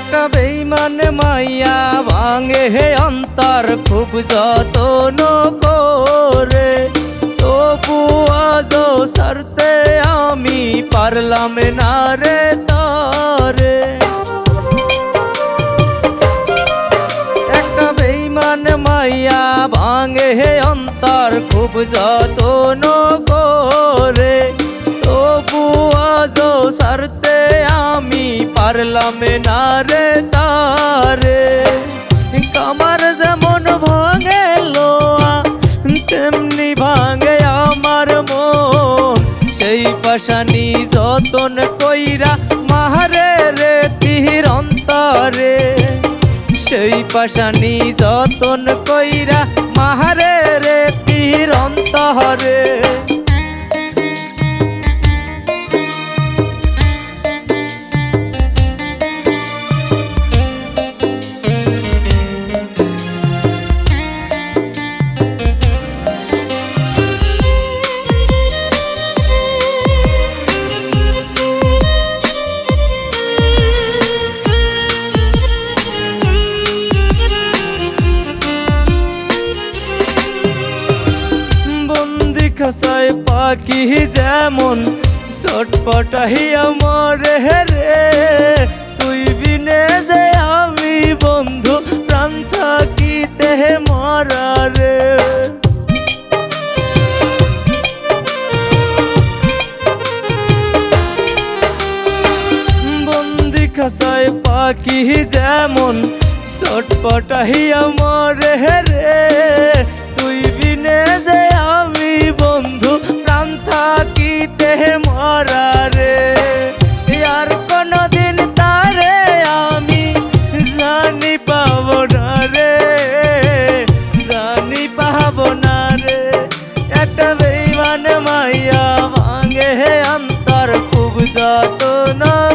একটা বেইমান মাইয়া ভাঙে হে অন্তর, খুব যতন করে। তবু আজ সারতে আমি পারলাম না রে তারে। একটা বেইমান মাইয়া ভাঙে হে অন্তর, খুব যতন করে। তবু আজ সারতে পারলাম না রে তারে। কামার যেমন ভাঙে লোয়া, তেমনি ভাঙে আমার মন। সেই পাশানি যতন কইরা মাহারে রে তিহির অন্তরে। সেই পাশানি যতন কইরা মাহারে রে তীর অন্তরে। খাসায় পাখি যেমন ছটপটাহিয়া মরে রে তুই বিনে যে আমি বন্ধু, প্রাণ থাকিতে মরা রে। বন্দি খাসায় পাখি যেমন ছটপটাহিয়া মরে রে থাকিতে মরা রে। আর কোনদিন তারে আমি জানি পাব না রে। জানি পাব না রে। একটা বেইমান মাইয়া ভাঙে হে অন্তর, খুব যত করে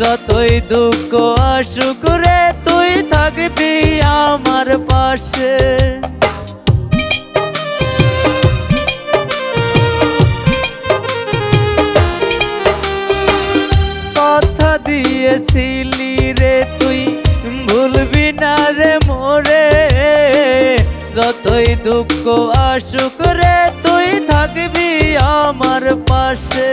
যতই দুঃখ আসুক রে, তুই থাকবি আমার পাশে। কথা দিয়েছিলি রে তুই, ভুলবি না রে মোরে। যতই দুঃখ আসুক রে, তুই থাকবি আমার পাশে।